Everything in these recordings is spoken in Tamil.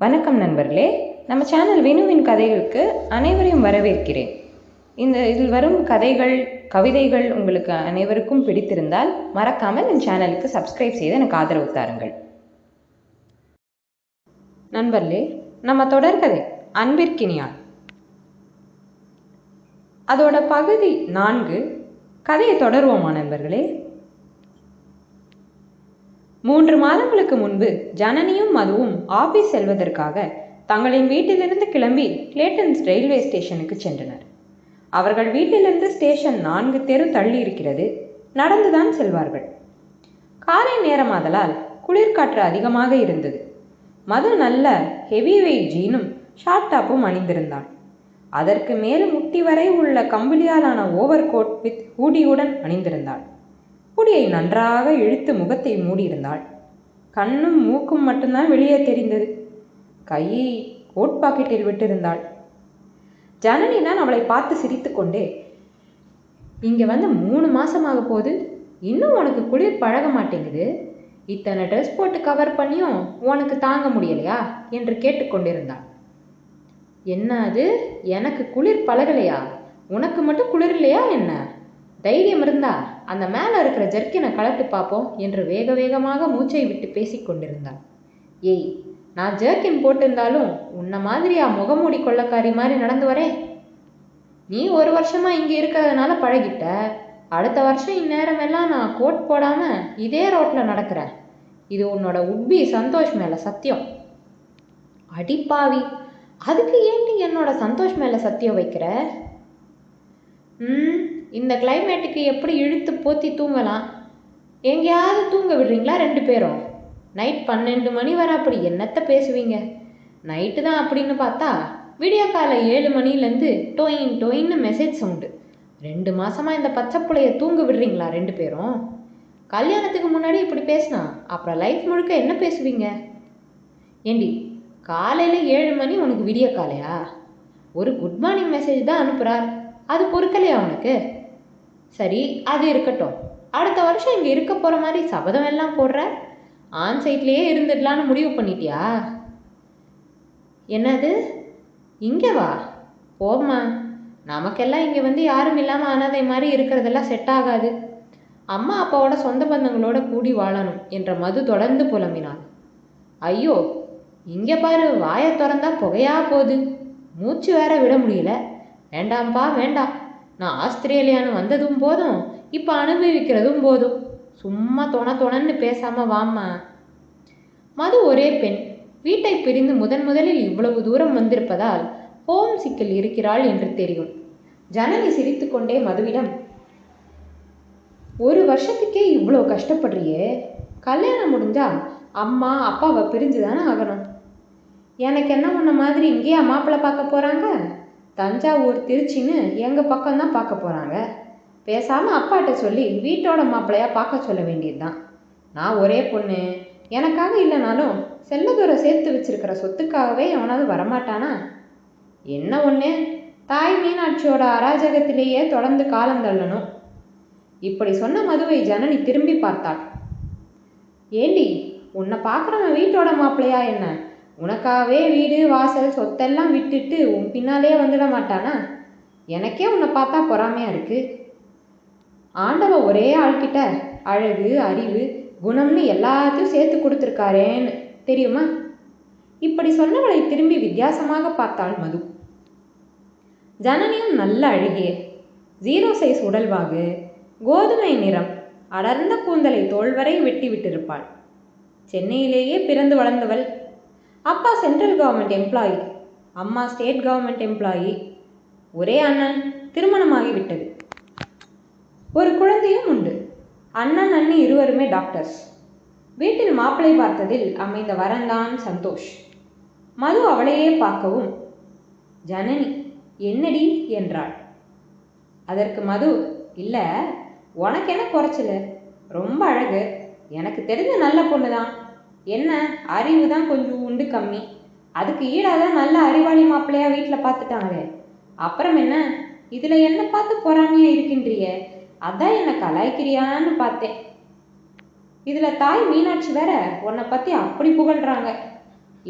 வணக்கம் நண்பர்களே. நம்ம சேனல் வினுவின் கதைகளுக்கு அனைவரையும் வரவேற்கிறேன். இந்த இதில் வரும் கதைகள் கவிதைகள் உங்களுக்கு அனைவருக்கும் பிடித்திருந்தால் மறக்காமல் என் சேனலுக்கு சப்ஸ்கிரைப் செய்து எனக்கு ஆதரவு தாருங்கள். நண்பர்களே நம்ம தொடர்கதை அன்பிற்கினியான். அதோட பகுதி நான்கு. கதையை தொடருவோமா நண்பர்களே? மூன்று மாதங்களுக்கு முன்பு ஜனனியும் மதுவும் ஆபீஸ் செல்வதற்காக தங்களின் வீட்டிலிருந்து கிளம்பி கிளேட்டன்ஸ் ரயில்வே ஸ்டேஷனுக்கு சென்றனர். அவர்கள் வீட்டிலிருந்து ஸ்டேஷன் நான்கு தெரு தள்ளி இருக்கிறது. நடந்துதான் செல்வார்கள். காலை நேரமாதலால் குளிர்காற்று அதிகமாக இருந்தது. மது நல்ல ஹெவி வெயிட் ஜீனும் ஷார்ட் டாப்பும் அணிந்திருந்தான். அதற்கு மேல் முட்டி வரை உள்ள கம்பளியாலான ஓவர் கோட் வித் ஹூடியுடன் அணிந்திருந்தாள் ஹூடியை நன்றாக இழுத்து முகத்தை மூடியிருந்தாள். கண்ணும் மூக்கும் மட்டும்தான் வெளியே தெரிந்தது. கையை கோட் பாக்கெட்டில் விட்டிருந்தாள். ஜனனி தான் அவளை பார்த்து சிரித்துக்கொண்டே இங்கே வந்து மூணு மாசமாக போகுது. இன்னும் உனக்கு குளிர் பழக மாட்டேங்குது. இத்தனை ட்ரெஸ் போட்டு கவர் பண்ணியும் உனக்கு தாங்க முடியலையா? என்று கேட்டுக்கொண்டிருந்தாள் என்ன அது? எனக்கு குளிர் பழகலையா? உனக்கு மட்டும் குளிர் இல்லையா என்ன? தைரியம் இருந்தா அந்த மேலே இருக்கிற ஜர்க்கினை கலட்டு பார்ப்போம் என்று வேக வேகமாக மூச்சை விட்டு பேசிக் கொண்டிருந்தாள். ஏய் நான் ஜர்க்கின் போட்டிருந்தாலும் உன்னை மாதிரியா முகமூடி கொள்ளக்காரி மாதிரி நடந்து வரேன் நீ ஒரு வருஷமா இங்கே இருக்கிறதுனால பழகிட்ட. அடுத்த வருஷம் இந்நேரம் எல்லாம் நான் கோட் போடாம இதே ரோட்ல நடக்கிறேன். இது உன்னோட உட்பி சந்தோஷ் மேல சத்தியம். அடிப்பாவி அதுக்கு ஏன் நீ என்னோட சந்தோஷ் மேல சத்தியம் வைக்கிற? ம் இந்த கிளைமேட்டுக்கு எப்படி இழுத்து போத்தி தூங்கலாம்? எங்கேயாவது தூங்க விடுறீங்களா ரெண்டு பேரும்? நைட் பன்னெண்டு மணி வர அப்படி என்னத்தை பேசுவீங்க? நைட்டு தான் அப்படின்னு பார்த்தா விடியோ காலை ஏழு மணிலேருந்து டொயின் டொயின்னு மெசேஜ் சவுண்டு ரெண்டு மாசமா இந்த பச்சை பிள்ளைய தூங்க விடுறீங்களா ரெண்டு பேரும்? கல்யாணத்துக்கு முன்னாடி இப்படி பேசினா அப்புறம் லைஃப் முழுக்க என்ன பேசுவீங்க? ஏண்டி காலையில் ஏழு மணி உனக்கு விடிய காலையா? ஒரு குட் மார்னிங் மெசேஜ் தான் அனுப்புகிறார் அது பொறுக்கலையா உனக்கு? சரி அது இருக்கட்டும். அடுத்த வருஷம் இங்கே இருக்க போகிற மாதிரி சபதம் எல்லாம் போடுற? ஆன் சைட்லேயே இருந்துடலான்னு முடிவு பண்ணிட்டியா? என்னது? இங்கே வா. போம்மா. நமக்கெல்லாம் இங்கே வந்து யாரும் இல்லாமல் அனாதை மாதிரி இருக்கிறதெல்லாம் செட் ஆகாது. அம்மா அப்பாவோட சொந்த பந்தங்களோட கூடி வாழணும் என்ற மது தொடர்ந்து புலம்பினாள். ஐயோ இங்கே பாரு வாயை திறந்தா புகையா போகுது. மூச்சு வேற விட முடியல. வேண்டாம்ப்பா வேண்டாம். நான் ஆஸ்திரேலியான்னு வந்ததும் போதும் இப்போ அனுபவிக்கிறதும் போதும். சும்மா தொண தொணன்னு பேசாமல் வாம்மா. மது ஒரே பெண். வீட்டை பிரிந்து முதன் முதலில் இவ்வளவு தூரம் வந்திருப்பதால் ஹோம் சிக்கில் இருக்கிறாள் என்று தெரியும். ஜனனி சிரித்துக்கொண்டே மதுவிடம் ஒரு வருஷத்துக்கே இவ்வளோ கஷ்டப்படுறியே. கல்யாணம் முடிஞ்சா அம்மா அப்பாவை பிரிஞ்சு தானே ஆகணும். எனக்கு என்ன உன்ன மாதிரி இங்கேயே மாப்பிள்ளை பார்க்க போகிறாங்க தஞ்சாவூர் திருச்சின்னு எங்கள் பக்கம்தான் பார்க்க போகிறாங்க பேசாமல் அப்பாட்ட சொல்லி வீட்டோட மாப்பிள்ளையாக பார்க்க சொல்ல வேண்டியதுதான். நான் ஒரே பொண்ணு. எனக்காக இல்லைனாலும் செல்லதூர சேர்த்து வச்சிருக்கிற சொத்துக்காகவே எவனாவது வரமாட்டானா? என்ன ஒன்று தாய் மீனாட்சியோட அராஜகத்திலேயே தொடர்ந்து காலம் தள்ளணும். இப்படி சொன்ன மதுவை ஜனனி திரும்பி பார்த்தாள். ஏண்டி உன்னை பார்க்குறவன் வீட்டோட மாப்பிள்ளையா என்ன? உனக்காகவே வீடு வாசல் சொத்தெல்லாம் விட்டுட்டு உன் பின்னாலே வந்துட மாட்டானா? எனக்கே உன்னை பார்த்தா பொறாமையாக இருக்குது ஆண்டவன் ஒரே ஆள்கிட்ட அழகு அறிவு குணம்னு எல்லாத்தையும் சேர்த்து கொடுத்துருக்காரேன்னு தெரியுமா? இப்படி சொன்னவளை திரும்பி வித்தியாசமாக பார்த்தாள் மது. ஜனனியும் நல்ல அழகிய. ஜீரோ சைஸ் உடல்வாகு. கோதுமை நிறம். அடர்ந்த கூந்தலை தோல்வரை வெட்டி விட்டிருப்பாள். சென்னையிலேயே பிறந்து வளர்ந்தவள் அப்பா சென்ட்ரல் கவர்மெண்ட் எம்ப்ளாயி அம்மா ஸ்டேட் கவர்மெண்ட் எம்ப்ளாயி ஒரே அண்ணன் திருமணமாகிவிட்டது ஒரு குழந்தையும் உண்டு. அண்ணன் அண்ணி இருவருமே டாக்டர்ஸ் வீட்டில் மாப்பிளை பார்த்ததில் அமைந்த வரந்தான் சந்தோஷ். மது அவளையே பார்க்கவும் ஜனனி என்னடி? என்றாள். அதற்கு மது இல்லை உனக்கு என்ன குறைச்சல? ரொம்ப அழகு. எனக்கு தெரிஞ்ச நல்ல பொண்ணு தான் என்ன? அறிவு தான் கொஞ்சம் உண்டு கம்மி. அதுக்கு ஈடாக தான் நல்ல அறிவாளி மாப்பிள்ளையா வீட்டில் பார்த்துட்டாங்களே அப்புறம் என்ன? இதில் என்ன பார்த்து பொறாமையாக இருக்கின்றிய அதான் என்னை கலாய்க்கிறியான்னு பார்த்தேன். இதில் தாய் மீனாட்சி வேற உன்னை பற்றி அப்படி புகழ்கிறாங்க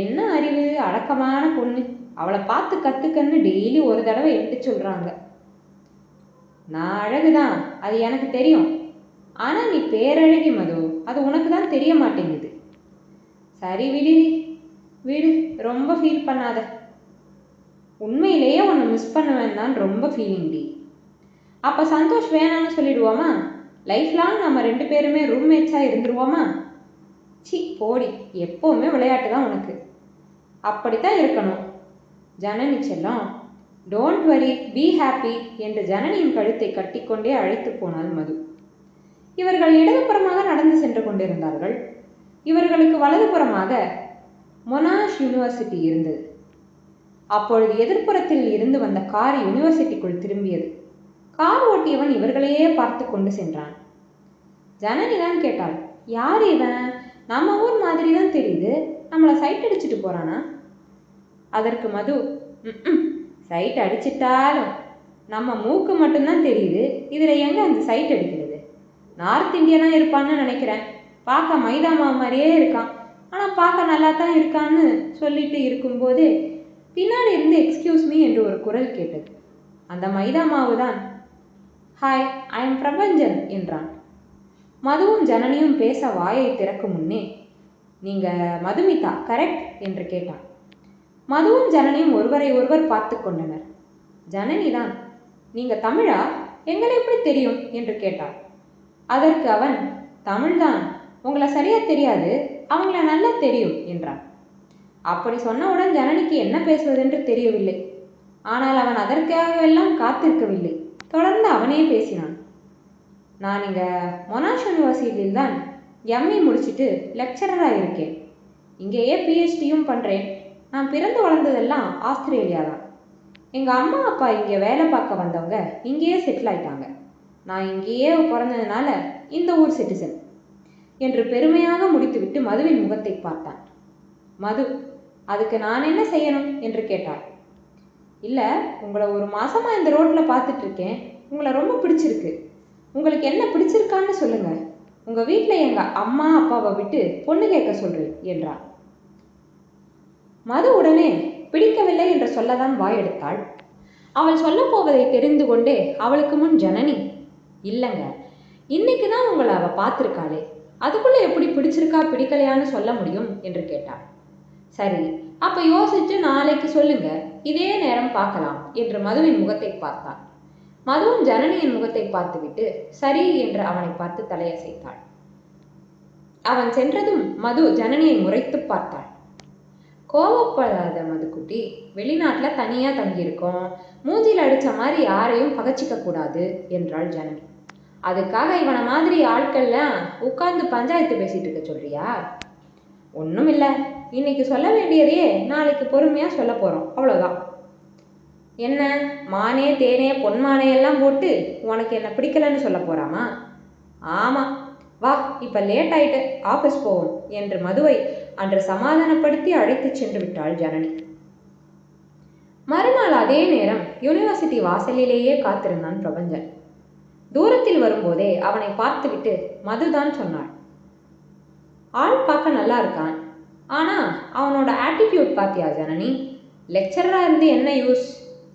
என்ன அறிவு? அடக்கமான பொண்ணு. அவளை பார்த்து கற்றுக்கன்னு டெய்லி ஒரு தடவை எடுத்து சொல்கிறாங்க நான் அழகுதான். அது எனக்கு தெரியும். ஆனால் நீ பேரழகி மது. அது உனக்கு தான் தெரிய மாட்டேங்குது. சரி விடு விடு. ரொம்ப ஃபீல் பண்ணாத. உண்மையிலேயே உன்னை மிஸ் பண்ணுவேன் தான் ரொம்ப ஃபீலிங் டி. அப்போ சந்தோஷ் வேணாம்னு சொல்லிடுவோமா? லைஃப் லாங் நம்ம ரெண்டு பேருமே ரூம்மேட்ஸாக இருந்துருவோமா? சி போடி. எப்போவுமே விளையாட்டு தான் உனக்கு. அப்படித்தான் இருக்கணும். ஜனனி செல்லம் டோன்ட் வரி பி ஹாப்பி என்று ஜனனியின் கழுத்தை கட்டிக்கொண்டே அழைத்து போனாள் மது. இவர்கள் இடதுபுறமாக நடந்து சென்று கொண்டிருந்தார்கள். இவர்களுக்கு வலதுபுறமாக மொனாஷ் யூனிவர்சிட்டி இருந்தது. அப்பொழுது எதிர்ப்புறத்தில் இருந்து வந்த கார் யூனிவர்சிட்டிக்குள் திரும்பியது. கார் ஓட்டியவன் இவர்களையே பார்த்து கொண்டு சென்றான். ஜனனி தான் கேட்டாள் யார் இவன்? நம்ம ஊர் மாதிரி தான் தெரியுது. நம்மளை சைட் அடிச்சுட்டு போறானா? அதற்கு மது சைட் அடிச்சிட்டாலும் நம்ம மூக்கு மட்டும்தான் தெரியுது. இதில் எங்கே அந்த சைட் அடிக்கிறது? நார்த் இந்தியனாக இருப்பான்னு நினைக்கிறேன். பார்க்க மைதா மாவு மாதிரியே இருக்கான். ஆனால் பார்க்க நல்லா தான் இருக்கான்னு சொல்லிட்டு இருக்கும்போதே பின்னாடி இருந்து எக்ஸ்கியூஸ் மீ என்று ஒரு குரல் கேட்டது. அந்த மைதா மாவு தான் ஹாய் ஐ எம் பிரபஞ்சன் என்றான். மதுவும் ஜனனியும் பேச வாயை திறக்கும் முன்னே நீங்கள் மதுமிதா கரெக்ட் என்று கேட்டான். மதுவும் ஜனனியும் ஒருவரை ஒருவர் பார்த்து கொண்டனர். ஜனனி தான் நீங்கள் தமிழா? எங்களை எப்படி தெரியும்? என்று கேட்டாள் அதற்கு அவன் தமிழ்தான் உங்களை சரியா தெரியாது அவங்கள நல்லா தெரியும் என்றான். அப்படி சொன்னவுடன் ஜனனிக்கு என்ன பேசுவதென்று தெரியவில்லை. ஆனால் அவன் அதற்காகவெல்லாம் காத்திருக்கவில்லை. தொடர்ந்து அவனே பேசினான். நான் இங்கே மொனாஷ் யூனிவர்சிட்டியில் தான் எம்ஏ முடிச்சுட்டு லெக்சரராக இருக்கேன். இங்கேயே பிஹெச்டியும் பண்ணுறேன் நான் பிறந்து வளர்ந்ததெல்லாம் ஆஸ்திரேலியா தான் எங்கள் அம்மா அப்பா இங்கே வேலை பார்க்க வந்தவங்க இங்கேயே செட்டில் ஆயிட்டாங்க. நான் இங்கேயே பிறந்ததுனால இந்த ஊர் சிட்டிசன் என்று பெருமையாக முடித்துவிட்டு மதுவின் முகத்தை பார்த்தான். மது அதுக்கு நான் என்ன செய்யணும்? என்று கேட்டாள். இல்லை உங்களை ஒரு மாசமா இந்த ரோட்டில் பார்த்துட்டு இருக்கேன். உங்களை ரொம்ப பிடிச்சிருக்கு. உங்களுக்கு என்ன பிடிச்சிருக்கான்னு சொல்லுங்க. உங்கள் வீட்டில் எங்கள் அம்மா அப்பாவை விட்டு பொண்ணு கேட்க சொல்கிறேன் என்றான் மது உடனே பிடிக்கவில்லை என்று சொல்லதான் வாயெடுத்தாள். அவள் சொல்லப்போவதை தெரிந்து கொண்டே அவளுக்கு முன் ஜனனி இல்லைங்க. இன்னைக்கு தான் உங்களை அவள் பார்த்துருக்காளே. அதுக்குள்ளே எப்படி பிடிச்சிருக்கா பிடிக்கலையான்னு சொல்ல முடியும் என்று கேட்டாள் சரி அப்ப யோசிச்சு நாளைக்கு சொல்லுங்க இதே நேரம் பார்க்கலாம் என்று மதுவின் முகத்தை பார்த்தாள் மதுவும் ஜனனியின் முகத்தை பார்த்துவிட்டு சரி என்று அவனை பார்த்து தலையசைத்தாள். அவன் சென்றதும் மது ஜனனியை முறைத்து பார்த்தாள். கோவப்படாத மதுக்குட்டி வெளிநாட்டில் தனியாக தங்கியிருக்கோம் மூஞ்சியில் அடித்த மாதிரி யாரையும் பகச்சிக்க கூடாது என்றாள் ஜனனி. அதுக்காக இவனை மாதிரி ஆட்கள்லாம் உட்கார்ந்து பஞ்சாயத்து பேசிட்டு இருக்க சொல்றியா? ஒன்றும் இல்லை. இன்னைக்கு சொல்ல வேண்டியதையே நாளைக்கு பொறுமையாக சொல்ல போகிறோம் அவ்வளோதான் என்ன மானே தேனே பொன்மானே எல்லாம் போட்டு உனக்கு என்ன பிடிக்கலன்னு சொல்ல போகிறாமா ஆமாம் வா இப்போ லேட் ஆயிட்டு ஆஃபீஸ் போவோம் என்று மதுவை அன்று சமாதானப்படுத்தி அழைத்துச் சென்று விட்டாள் ஜனனி. மறுநாள் அதே நேரம் யூனிவர்சிட்டி வாசலிலேயே காத்திருந்தான் பிரபஞ்சன். தூரத்தில் வரும்போதே அவனை பார்த்துவிட்டு மதுதான் சொன்னாள். ஆள் பார்க்க நல்லா இருக்கான். ஆனால் அவனோட ஆட்டிடியூட் பார்த்தியா ஜனனி? லெக்சரராக இருந்து என்ன யூஸ்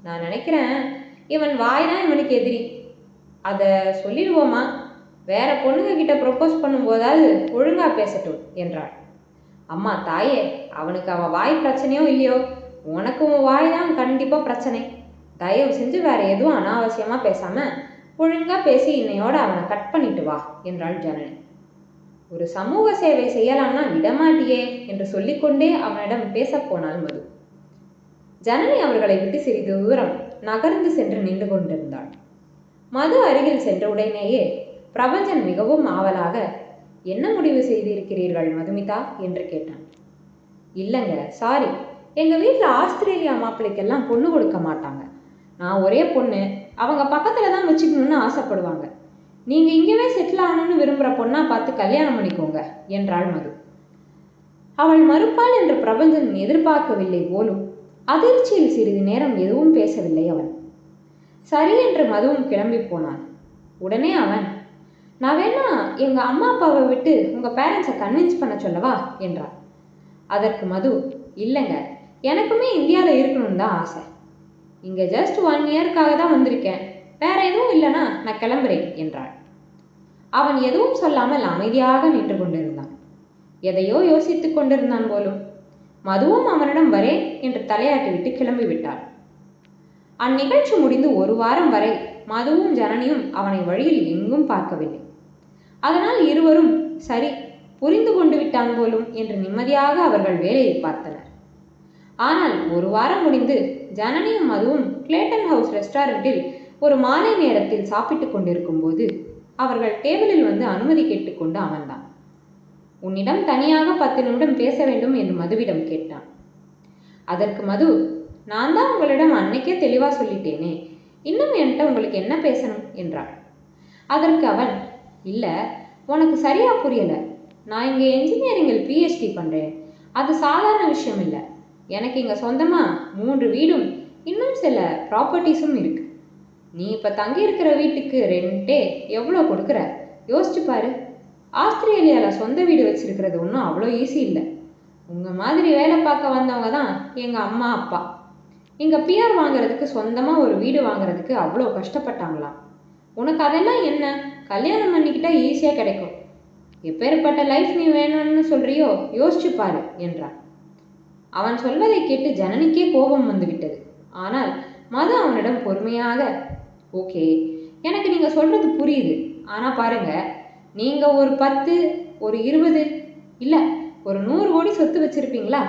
நான் நினைக்கிறேன் இவன் வாய் தான் இவனுக்கு எதிரி. அதை சொல்லிடுவோமா? வேற பொண்ணுங்க கிட்ட ப்ரொப்போஸ் பண்ணும்போதாவது ஒழுங்கா பேசட்டும் என்றாள். அம்மா தாயே அவனுக்கு அவன் வாய் பிரச்சனையோ இல்லையோ? உனக்கு உன் வாய் தான் கண்டிப்பாக பிரச்சனை. தயவு செஞ்சு வேற எதுவும் அனாவசியமாக பேசாமல் ஒழுங்கா பேசி இன்னையோட அவனை கட் பண்ணிட்டு வா என்றாள் ஜனனி ஒரு சமூக சேவை செய்யலாம்னா விடமாட்டியே என்று சொல்லிக்கொண்டே அவனிடம் பேசப் போனாள் மது. ஜனனி அவர்களை விட்டு சிறிது தூரம் நகர்ந்து சென்று நின்று கொண்டிருந்தாள். மது அருகில் சென்ற உடனேயே பிரபஞ்சன் மிகவும் ஆவலாக என்ன முடிவு செய்திருக்கிறீர்கள் மதுமிதா? என்று கேட்டான். இல்லைங்க சாரி எங்கள் வீட்டில் ஆஸ்திரேலியா மாப்பிள்ளைக்கெல்லாம் பொண்ணு கொடுக்க மாட்டாங்க. நான் ஒரே பொண்ணு அவங்க பக்கத்தில் தான் வச்சுக்கணும்னு ஆசைப்படுவாங்க. நீங்கள் இங்கேவே செட்டில் ஆகணும்னு விரும்புகிற பொண்ணாக பார்த்து கல்யாணம் பண்ணிக்கோங்க என்றாள் மது. அவள் மறுப்பாள் என்று பிரபஞ்சன் எதிர்பார்க்கவில்லை போலும் அதிர்ச்சியில் சிறிது நேரம் எதுவும் பேசவில்லை அவன். சரி என்று மதுவும் கிளம்பி போனான். உடனே அவன் நான் வேணா எங்கள் அம்மா அப்பாவை விட்டு உங்கள் பேரண்ட்ஸை கன்வின்ஸ் பண்ண சொல்லவா? என்றான். அதற்கு மது இல்லைங்க எனக்குமே இந்தியாவில் இருக்கணும்னு தான் ஆசை. இங்கே ஜஸ்ட் ஒன் இயருக்காக தான் வந்திருக்கேன். வேற எதுவும் இல்லைனா நான் கிளம்புறேன் என்றாள். அவன் எதுவும் சொல்லாமல் அமைதியாக நின்று கொண்டிருந்தான். எதையோ யோசித்துக் கொண்டிருந்தான் போலும். மதுவும் அவனிடம் வரேன் என்று தலையாட்டிவிட்டு கிளம்பிவிட்டாள் அந்நிகழ்ச்சி முடிந்து ஒரு வாரம் வரை மதுவும் ஜனனியும் அவனை வழியில் எங்கும் பார்க்கவில்லை. அதனால் இருவரும் சரி புரிந்து கொண்டு விட்டான் போலும் என்று நிம்மதியாக அவர்கள் வேலையை பார்த்தனர். ஆனால் ஒரு வாரம் முடிந்து ஜனனியும் மதுவும் கிளேட்டன் ஹவுஸ் ரெஸ்டாரண்ட்டில் ஒரு மாலை நேரத்தில் சாப்பிட்டு கொண்டிருக்கும் போது அவர்கள் டேபிளில் வந்து அனுமதி கேட்டுக்கொண்டு அமர்ந்தான். உன்னிடம் தனியாக பத்து நிமிடம் பேச வேண்டும் என்று மதுவிடம் கேட்டான். அதற்கு மது நான் தான் உங்களிடம் அன்னைக்கே தெளிவாக சொல்லிட்டேனே இன்னும் என்கிட்ட உங்களுக்கு என்ன பேசணும்? என்றாள். அதற்கு அவன் இல்லை உனக்கு சரியாக புரியலை. நான் இங்கே என்ஜினியரிங்கில் பிஹெச்டி பண்ணுறேன் அது சாதாரண விஷயம் இல்லை. எனக்கு இங்கே சொந்தமாக மூன்று வீடும் இன்னும் சில ப்ராப்பர்ட்டிஸும் இருக்கு. நீ இப்போ தங்கி இருக்கிற வீட்டுக்கு ரெண்டே எவ்வளோ கொடுக்குற? யோசிச்சு பாரு. ஆஸ்திரேலியாவில் சொந்த வீடு வச்சுருக்கிறது ஒன்றும் அவ்வளோ ஈஸி இல்லை. உங்கள் மாதிரி வேலை பார்க்க வந்தவங்க தான் எங்கள் அம்மா அப்பா. இங்கே பிஆர் வாங்குறதுக்கு சொந்தமாக ஒரு வீடு வாங்குறதுக்கு அவ்வளோ கஷ்டப்பட்டாங்களாம் உனக்கு அதெல்லாம் என்ன? கல்யாணம் பண்ணிக்கிட்டா ஈஸியாக கிடைக்கும். எப்பேற்பட்ட லைஃப் நீ வேணும்னு சொல்கிறியோ யோசிச்சு பாரு என்றான். அவன் சொல்வதை கேட்டு ஜனனிக்கே கோபம் வந்துவிட்டது. ஆனால் மது அவனிடம் பொறுமையாக ஓகே எனக்கு நீங்க சொல்றது புரியுது. ஆனா பாருங்க நீங்க ஒரு பத்து ஒரு இருபது இல்ல ஒரு நூறு கோடி சொத்து வச்சிருப்பீங்களா?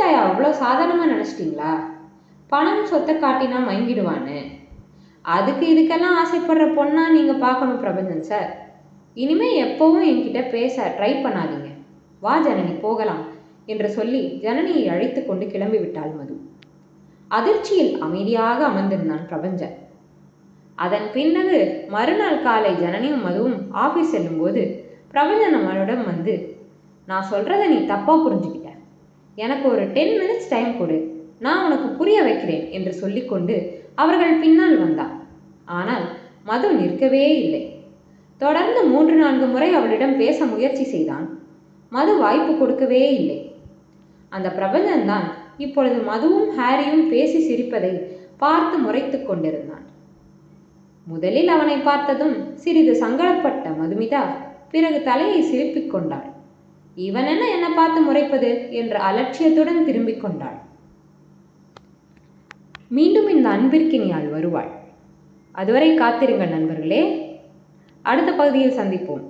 தாயா அவ்வளோ சாதாரணமா நினைச்சிட்டீங்களா? பணம் சொத்தை காட்டினா மயங்கிடுவான்னு. அதுக்கு இதுக்கெல்லாம் ஆசைப்படுற பொண்ணா நீங்க பார்க்கணும் பிரபஞ்சன் சார். இனிமே எப்பவும் என்கிட்ட பேச ட்ரை பண்ணாதீங்க. வா ஜனனி போகலாம். என்று சொல்லி ஜனனியை அழைத்து கொண்டு கிளம்பிவிட்டாள் மது. அதிர்ச்சியில் அமைதியாக அமர்ந்திருந்தான் பிரபஞ்சன். அதன் பின்னகு மறுநாள் காலை ஜனனியும் மதுவும் ஆபீஸ் செல்லும்போது பிரபஞ்சன் அவனிடம் வந்து நான் சொல்கிறத நீ தப்பாக புரிஞ்சுக்கிட்ட. எனக்கு ஒரு டென் மினிட்ஸ் டைம் கொடு. நான் உனக்கு புரிய வைக்கிறேன் என்று சொல்லிக்கொண்டு அவர்கள் பின்னால் வந்தான். ஆனால் மது நிற்கவே இல்லை. தொடர்ந்து மூன்று நான்கு முறை அவளிடம் பேச முயற்சி செய்தான். மது வாய்ப்பு கொடுக்கவே இல்லை. அந்த பிரபஞ்சன்தான் இப்பொழுது மதுவும் ஹாரியும் பேசி சிரிப்பதை பார்த்து முறைத்துக் கொண்டிருந்தான். முதலில் அவனை பார்த்ததும் சிறிது சங்கடப்பட்ட மதுமிதா பிறகு தலையை சிரிப்பிக் கொண்டாள். இவன் என்ன என்ன பார்த்து முறைப்பது? என்ற அலட்சியத்துடன் திரும்பிக் கொண்டாள். மீண்டும் இந்த அன்பிற்கினியாள் வருவாள். அதுவரை காத்திருங்கள் நண்பர்களே. அடுத்த பகுதியில் சந்திப்போம்.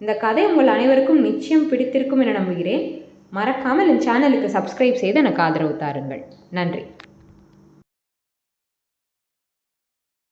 இந்த கதை உங்கள் அனைவருக்கும் நிச்சயம் பிடித்திருக்கும் என நம்புகிறேன். மறக்காமல் என் சேனலுக்கு சப்ஸ்கிரைப் செய்து எனக்கு ஆதரவு தாருங்கள். நன்றி.